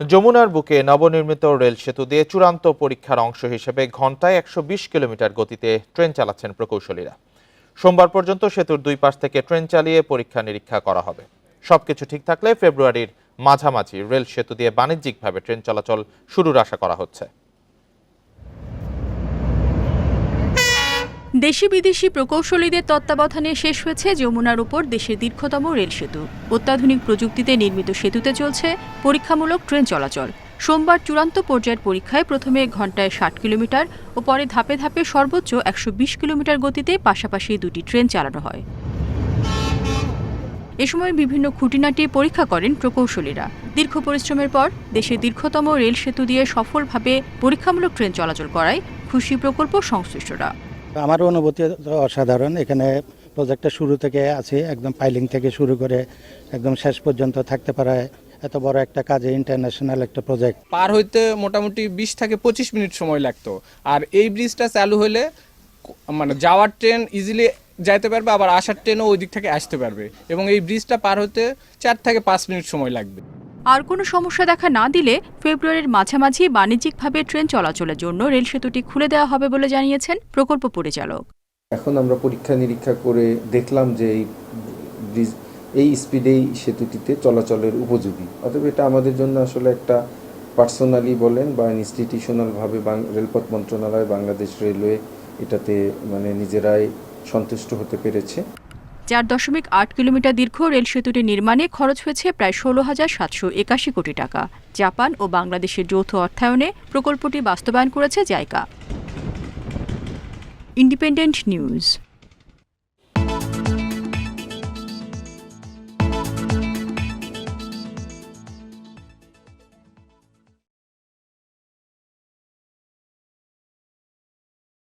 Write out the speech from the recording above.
যমুনার বুকে নবনির্মিত রেল সেতু দিয়ে চূড়ান্ত পরীক্ষার অংশ হিসেবে ঘন্টায় একশো বিশ কিলোমিটার গতিতে ট্রেন চালাচ্ছেন প্রকৌশলীরা। সোমবার পর্যন্ত সেতুর দুই পাশ থেকে ট্রেন চালিয়ে পরীক্ষা নিরীক্ষা করা হবে। সবকিছু ঠিক থাকলে ফেব্রুয়ারির মাঝামাঝি রেল সেতু দিয়ে বাণিজ্যিকভাবে ট্রেন চলাচল শুরুর আশা করা হচ্ছে। দেশি বিদেশি প্রকৌশলীদের তত্ত্বাবধানে শেষ হয়েছে যমুনার উপর দেশের দীর্ঘতম রেল সেতু। অত্যাধুনিক প্রযুক্তিতে নির্মিত সেতুতে চলছে পরীক্ষামূলক ট্রেন চলাচল। সোমবার চূড়ান্ত পর্যায়ের পরীক্ষায় প্রথমে ঘন্টায় ষাট কিলোমিটার ও পরে ধাপে ধাপে সর্বোচ্চ একশো বিশ কিলোমিটার গতিতে পাশাপাশি দুটি ট্রেন চালানো হয়। এ সময় বিভিন্ন খুঁটিনাটি পরীক্ষা করেন প্রকৌশলীরা। দীর্ঘ পরিশ্রমের পর দেশের দীর্ঘতম রেল সেতু দিয়ে সফলভাবে পরীক্ষামূলক ট্রেন চলাচল করায় খুশি প্রকল্প সংশ্লিষ্টরা। আমার অনুভূতি অসাধারণ। এখানে প্রজেক্টটা শুরু থেকে আছে, একদম পাইলিং থেকে শুরু করে একদম শেষ পর্যন্ত থাকতে পারায় এত বড় একটা কাজে ইন্টারন্যাশনাল একটা প্রজেক্ট পার হইতে মোটামুটি বিশ থেকে পঁচিশ মিনিট সময় লাগতো। আর এই ব্রিজটা চালু হলে মানে যাওয়ার ট্রেন ইজিলি যাইতে পারবে, আবার আসার ট্রেনও ওই দিক থেকে আসতে পারবে। এবং এই ব্রিজটা পার হতে চার থেকে পাঁচ মিনিট সময় লাগবে। আর কোনো সমস্যা দেখা না দিলে ফেব্রুয়ারির মাঝামাঝি বাণিজ্যিকভাবে ট্রেন চলাচলের জন্য রেল সেতুটি খুলে দেওয়া হবে বলে জানিয়েছেন প্রকল্প পরিচালক। এখন আমরা পরীক্ষা নিরীক্ষা করে দেখলাম যে এই ব্রিজ এই স্পিডেই সেতুটিতে চলাচলের উপযোগী। অতএব এটা আমাদের জন্য আসলে একটা পার্সোনালি বলেন বা ইনস্টিটিউশনালভাবে রেলপথ মন্ত্রণালয়, বাংলাদেশ রেলওয়ে এটাতে মানে নিজেরাই সন্তুষ্ট হতে পেরেছে। চার দশমিক আট কিলোমিটার দীর্ঘ রেল সেতুটি নির্মাণে খরচ হয়েছে প্রায় ষোলো হাজার সাতশো একাশি কোটি টাকা। জাপান ও বাংলাদেশের যৌথ অর্থায়নে প্রকল্পটি বাস্তবায়ন করেছে জায়গা ইন্ডিপেন্ডেন্ট নিউজ।